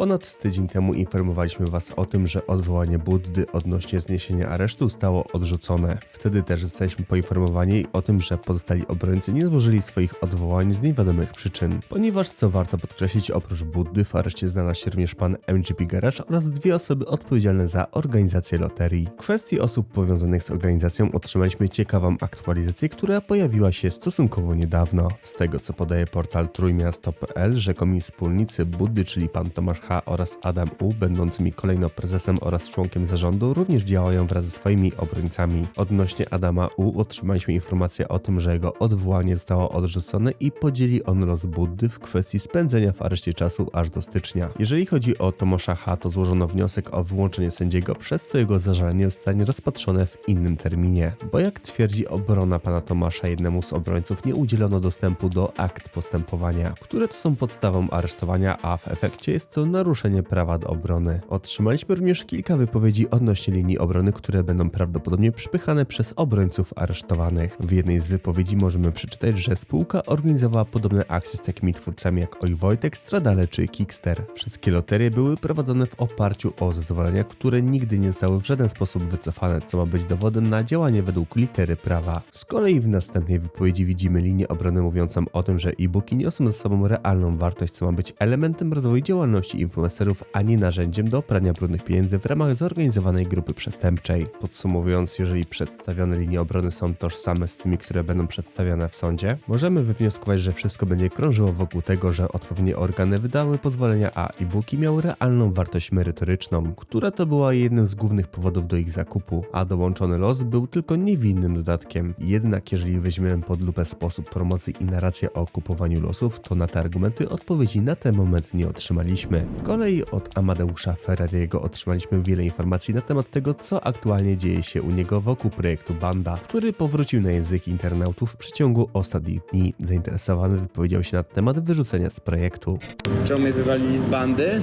Ponad tydzień temu informowaliśmy Was o tym, że odwołanie Buddy odnośnie zniesienia aresztu zostało odrzucone. Wtedy też zostaliśmy poinformowani o tym, że pozostali obrońcy nie złożyli swoich odwołań z niewiadomych przyczyn. Ponieważ, co warto podkreślić, oprócz Buddy w areszcie znalazł się również pan MGP Garage oraz dwie osoby odpowiedzialne za organizację loterii. W kwestii osób powiązanych z organizacją otrzymaliśmy ciekawą aktualizację, która pojawiła się stosunkowo niedawno. Z tego co podaje portal trójmiasto.pl, rzekomi wspólnicy Buddy, czyli pan Tomasz Oraz Adam U, będącymi kolejno prezesem oraz członkiem zarządu, również działają wraz ze swoimi obrońcami. Odnośnie Adama U otrzymaliśmy informację o tym, że jego odwołanie zostało odrzucone i podzieli on los Buddy w kwestii spędzenia w areszcie czasu aż do stycznia. Jeżeli chodzi o Tomasza H., to złożono wniosek o wyłączenie sędziego, przez co jego zażalenie zostanie rozpatrzone w innym terminie. Bo jak twierdzi obrona pana Tomasza, jednemu z obrońców nie udzielono dostępu do akt postępowania, które to są podstawą aresztowania, a w efekcie jest to naruszenie prawa do obrony. Otrzymaliśmy również kilka wypowiedzi odnośnie linii obrony, które będą prawdopodobnie przypychane przez obrońców aresztowanych. W jednej z wypowiedzi możemy przeczytać, że spółka organizowała podobne akcje z takimi twórcami jak Oj Wojtek, Stradale czy Kickster. Wszystkie loterie były prowadzone w oparciu o zezwolenia, które nigdy nie zostały w żaden sposób wycofane, co ma być dowodem na działanie według litery prawa. Z kolei w następnej wypowiedzi widzimy linię obrony mówiącą o tym, że e-booki niosą ze sobą realną wartość, co ma być elementem rozwoju działalności influencerów, a nie narzędziem do prania brudnych pieniędzy w ramach zorganizowanej grupy przestępczej. Podsumowując, jeżeli przedstawione linie obrony są tożsame z tymi, które będą przedstawione w sądzie, możemy wywnioskować, że wszystko będzie krążyło wokół tego, że odpowiednie organy wydały pozwolenia, a e-booki miały realną wartość merytoryczną, która to była jednym z głównych powodów do ich zakupu, a dołączony los był tylko niewinnym dodatkiem. Jednak jeżeli weźmiemy pod lupę sposób promocji i narrację o kupowaniu losów, to na te argumenty odpowiedzi na ten moment nie otrzymaliśmy. Z kolei od Amadeusza Ferrariego otrzymaliśmy wiele informacji na temat tego, co aktualnie dzieje się u niego wokół projektu Banda, który powrócił na język internautów w przeciągu ostatnich dni. Zainteresowany wypowiedział się na temat wyrzucenia z projektu. Czemu mnie wywalili z bandy?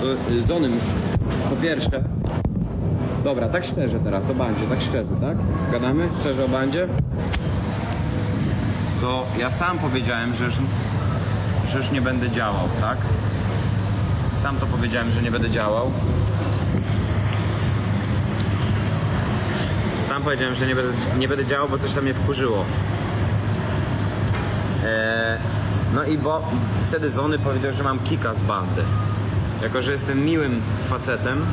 To z Donym. Po pierwsze. Dobra, tak szczerze teraz, o bandzie, tak szczerze, tak? Gadamy? Szczerze o bandzie? To ja sam powiedziałem, że już, że już nie będę działał, tak? Sam to powiedziałem, że nie będę działał. Sam powiedziałem, że nie będę, nie będę działał, bo coś tam mnie wkurzyło. Eee, no i bo wtedy Zony powiedział, że mam kika z bandy. Jako, że jestem miłym facetem,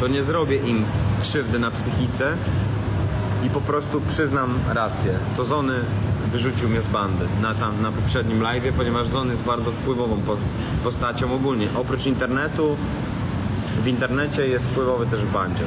to nie zrobię im krzywdy na psychice i po prostu przyznam rację. To Zony wyrzucił mnie z bandy na, tam, na poprzednim live'ie, ponieważ Zony jest bardzo wpływową po, postacią ogólnie. Oprócz internetu, w internecie jest wpływowy też w bandzie.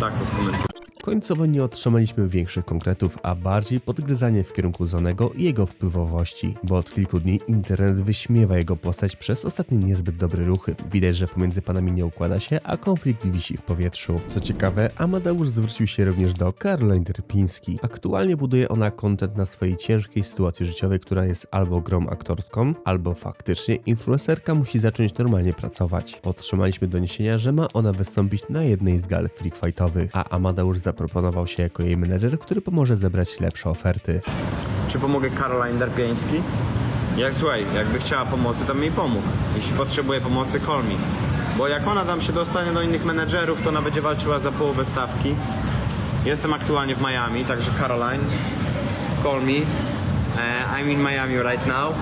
Tak to skomentuję. Końcowo nie otrzymaliśmy większych konkretów, a bardziej podgryzanie w kierunku Zonego i jego wpływowości, bo od kilku dni internet wyśmiewa jego postać przez ostatnie niezbyt dobre ruchy. Widać, że pomiędzy panami nie układa się, a konflikt wisi w powietrzu. Co ciekawe, Amadeusz zwrócił się również do Caroline Terpiński. Aktualnie buduje ona kontent na swojej ciężkiej sytuacji życiowej, która jest albo grą aktorską, albo faktycznie influencerka musi zacząć normalnie pracować. Otrzymaliśmy doniesienia, że ma ona wystąpić na jednej z gal freak fightowych, a Amadeusz zaproponował się jako jej menedżer, który pomoże zebrać lepsze oferty. Czy pomogę Caroline Darpieński? Jak słuchaj, jakby chciała pomocy, to mi pomógł. Jeśli potrzebuje pomocy, call me. Bo jak ona tam się dostanie do innych menedżerów, to ona będzie walczyła za połowę stawki. Jestem aktualnie w Miami, także Caroline, call me. Uh, I'm in Miami right now.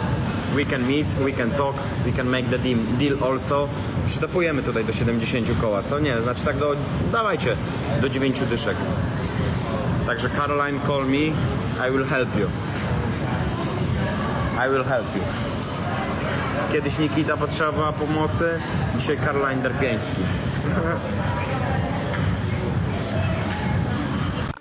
We can meet, we can talk, we can make the deal, also. Przytapujemy tutaj do 70 koła, co? Nie, znaczy tak do, dawajcie, do 9 dyszek. Także Caroline, call me, I will help you. I will help you. Kiedyś Nikita potrzebowała pomocy, dzisiaj Caroline Derpieński.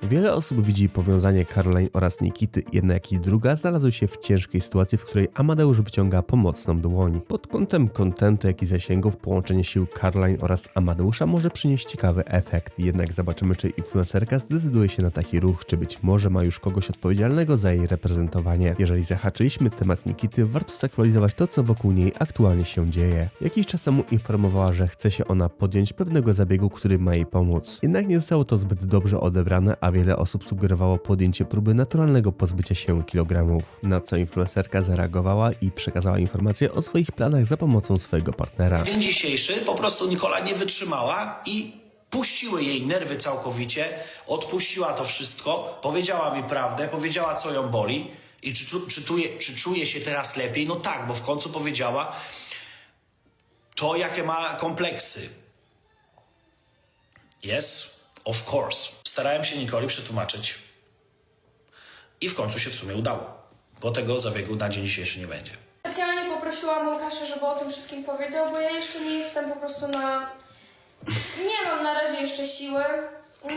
Wiele osób widzi powiązanie Caroline oraz Nikity, jednak i druga znalazły się w ciężkiej sytuacji, w której Amadeusz wyciąga pomocną dłoń. Pod kątem kontentu, jak i zasięgów, połączenie sił Caroline oraz Amadeusza może przynieść ciekawy efekt. Jednak zobaczymy, czy influencerka zdecyduje się na taki ruch, czy być może ma już kogoś odpowiedzialnego za jej reprezentowanie. Jeżeli zahaczyliśmy temat Nikity, warto zaktualizować to, co wokół niej aktualnie się dzieje. Jakiś czas temu informowała, że chce się ona podjąć pewnego zabiegu, który ma jej pomóc. Jednak nie zostało to zbyt dobrze odebrane, a wiele wiele osób sugerowało podjęcie próby naturalnego pozbycia się kilogramów, na co influencerka zareagowała i przekazała informacje o swoich planach za pomocą swojego partnera. dzień dzisiejszy po prostu Nikola nie wytrzymała i puściły jej nerwy całkowicie, odpuściła to wszystko, powiedziała mi prawdę, powiedziała co ją boli i czy, czy, czuje, czy czuje się teraz lepiej. No tak, bo w końcu powiedziała to, jakie ma kompleksy. Yes, of course. Starałem się Nikoli przetłumaczyć i w końcu się w sumie udało, bo tego zabiegu na dzień dzisiejszy nie będzie. Specjalnie poprosiłam Łukasza, żeby o tym wszystkim powiedział, bo ja jeszcze nie jestem po prostu na... Nie mam na razie jeszcze siły.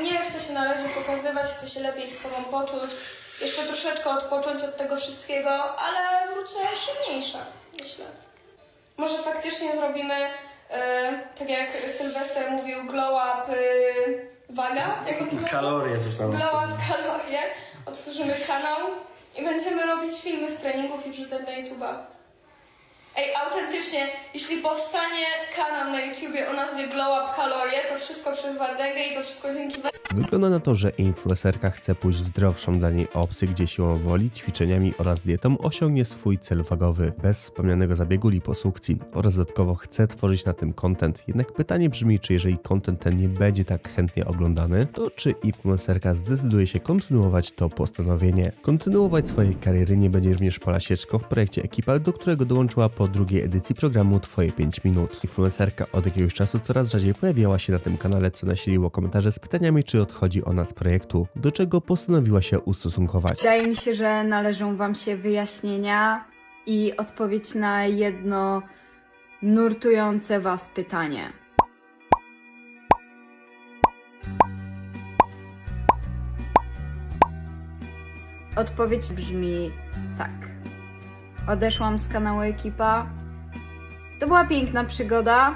Nie chcę się na razie pokazywać, chcę się lepiej z sobą poczuć. Jeszcze troszeczkę odpocząć od tego wszystkiego, ale wrócę silniejsza, myślę. Może faktycznie zrobimy, e, tak jak Sylwester mówił, glow up e, waga? Jak nazywa? Kalorie coś tam. Up kalorie. Otworzymy kanał i będziemy robić filmy z treningów i wrzucać na YouTube'a. Ej, autentycznie, jeśli powstanie kanał na YouTubie o nazwie Glow Up to wszystko przez Wardęgę i to wszystko dzięki Wygląda na to, że influencerka chce pójść w zdrowszą dla niej opcję, gdzie siłą woli, ćwiczeniami oraz dietą osiągnie swój cel wagowy, bez wspomnianego zabiegu liposukcji oraz dodatkowo chce tworzyć na tym content. Jednak pytanie brzmi, czy jeżeli content ten nie będzie tak chętnie oglądany, to czy influencerka zdecyduje się kontynuować to postanowienie. Kontynuować swojej kariery nie będzie również Pola Sieczko w projekcie Ekipa, do którego dołączyła po drugiej edycji programu Twoje 5 minut. Influencerka od jakiegoś czasu coraz rzadziej pojawiała się na tym kanale, co nasiliło komentarze z pytaniami, czy odchodzi ona z projektu, do czego postanowiła się ustosunkować. Wydaje mi się, że należą Wam się wyjaśnienia i odpowiedź na jedno nurtujące Was pytanie. Odpowiedź brzmi tak. Odeszłam z kanału Ekipa. To była piękna przygoda,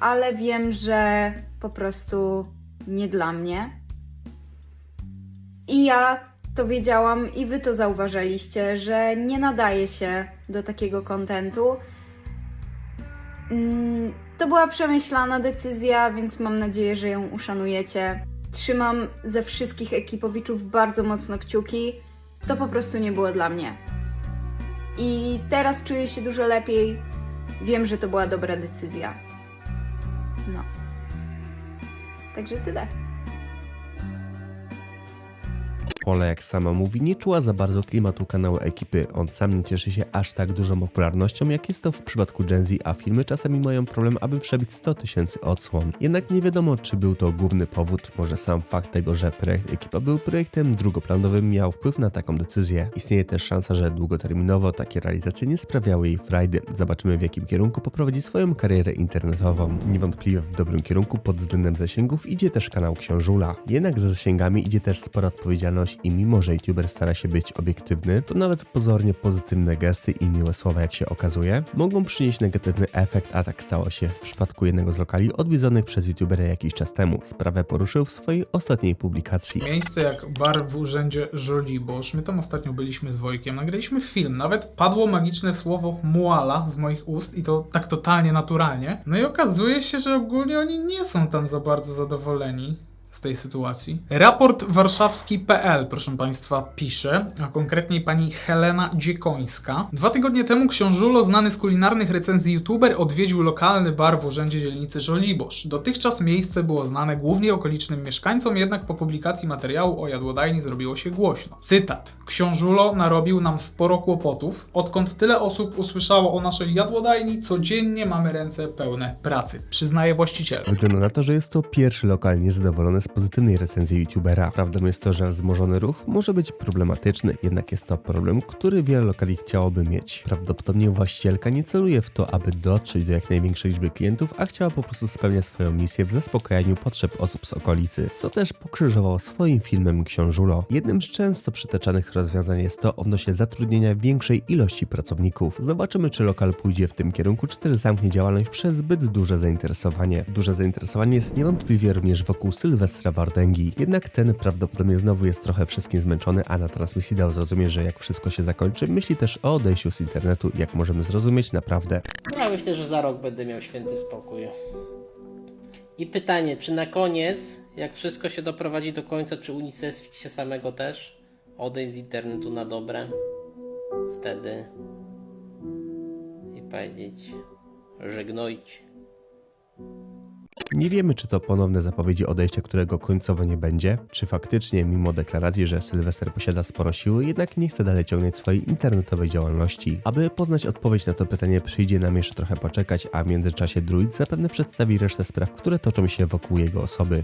ale wiem, że po prostu nie dla mnie. I ja to wiedziałam i wy to zauważyliście, że nie nadaje się do takiego kontentu. Mm, To była przemyślana decyzja, więc mam nadzieję, że ją uszanujecie. Trzymam ze wszystkich ekipowiczów bardzo mocno kciuki. To po prostu nie było dla mnie. I teraz czuję się dużo lepiej. Wiem, że to była dobra decyzja. No. Także tyle. Pola, jak sama mówi, nie czuła za bardzo klimatu kanału ekipy. On sam nie cieszy się aż tak dużą popularnością, jak jest to w przypadku Gen Z, a filmy czasami mają problem, aby przebić 100 tysięcy odsłon. Jednak nie wiadomo, czy był to główny powód. Może sam fakt tego, że projekt ekipa był projektem drugoplanowym, miał wpływ na taką decyzję. Istnieje też szansa, że długoterminowo takie realizacje nie sprawiały jej frajdy. Zobaczymy, w jakim kierunku poprowadzi swoją karierę internetową. Niewątpliwie w dobrym kierunku pod względem zasięgów idzie też kanał Książula. Jednak za zasięgami idzie też spora odpowiedzialność i mimo, że youtuber stara się być obiektywny, to nawet pozornie pozytywne gesty i miłe słowa, jak się okazuje, mogą przynieść negatywny efekt, a tak stało się w przypadku jednego z lokali odwiedzonych przez youtubera jakiś czas temu. Sprawę poruszył w swojej ostatniej publikacji. Miejsce jak bar w urzędzie Żoliborz. My tam ostatnio byliśmy z Wojkiem, nagraliśmy film. Nawet padło magiczne słowo muala z moich ust i to tak totalnie naturalnie. No i okazuje się, że ogólnie oni nie są tam za bardzo zadowoleni tej sytuacji. Raport warszawski.pl, proszę Państwa, pisze, a konkretniej pani Helena Dziekońska. Dwa tygodnie temu książulo, znany z kulinarnych recenzji youtuber, odwiedził lokalny bar w urzędzie dzielnicy Żoliborz. Dotychczas miejsce było znane głównie okolicznym mieszkańcom, jednak po publikacji materiału o jadłodajni zrobiło się głośno. Cytat. Książulo narobił nam sporo kłopotów. Odkąd tyle osób usłyszało o naszej jadłodajni, codziennie mamy ręce pełne pracy. Przyznaje właściciel. Wygląda na to, że jest to pierwszy lokal niezadowolony z pozytywnej recenzji youtubera. Prawdą jest to, że wzmożony ruch może być problematyczny, jednak jest to problem, który wiele lokali chciałoby mieć. Prawdopodobnie właścicielka nie celuje w to, aby dotrzeć do jak największej liczby klientów, a chciała po prostu spełniać swoją misję w zaspokajaniu potrzeb osób z okolicy, co też pokrzyżował swoim filmem Książulo. Jednym z często przytaczanych rozwiązań jest to odnośnie zatrudnienia większej ilości pracowników. Zobaczymy, czy lokal pójdzie w tym kierunku, czy też zamknie działalność przez zbyt duże zainteresowanie. Duże zainteresowanie jest niewątpliwie również wokół Sylwestra Wardęgi, jednak ten prawdopodobnie znowu jest trochę wszystkim zmęczony, a na transmisji dał zrozumieć, że jak wszystko się zakończy, myśli też o odejściu z internetu, jak możemy zrozumieć naprawdę. Ja myślę, że za rok będę miał święty spokój. I pytanie, czy na koniec jak wszystko się doprowadzi do końca, czy unicestwić się samego też, odejść z internetu na dobre, wtedy i powiedzieć żegnojcie. Nie wiemy, czy to ponowne zapowiedzi odejścia, którego końcowo nie będzie, czy faktycznie, mimo deklaracji, że Sylwester posiada sporo siły, jednak nie chce dalej ciągnąć swojej internetowej działalności. Aby poznać odpowiedź na to pytanie, przyjdzie nam jeszcze trochę poczekać, a w międzyczasie druid zapewne przedstawi resztę spraw, które toczą się wokół jego osoby.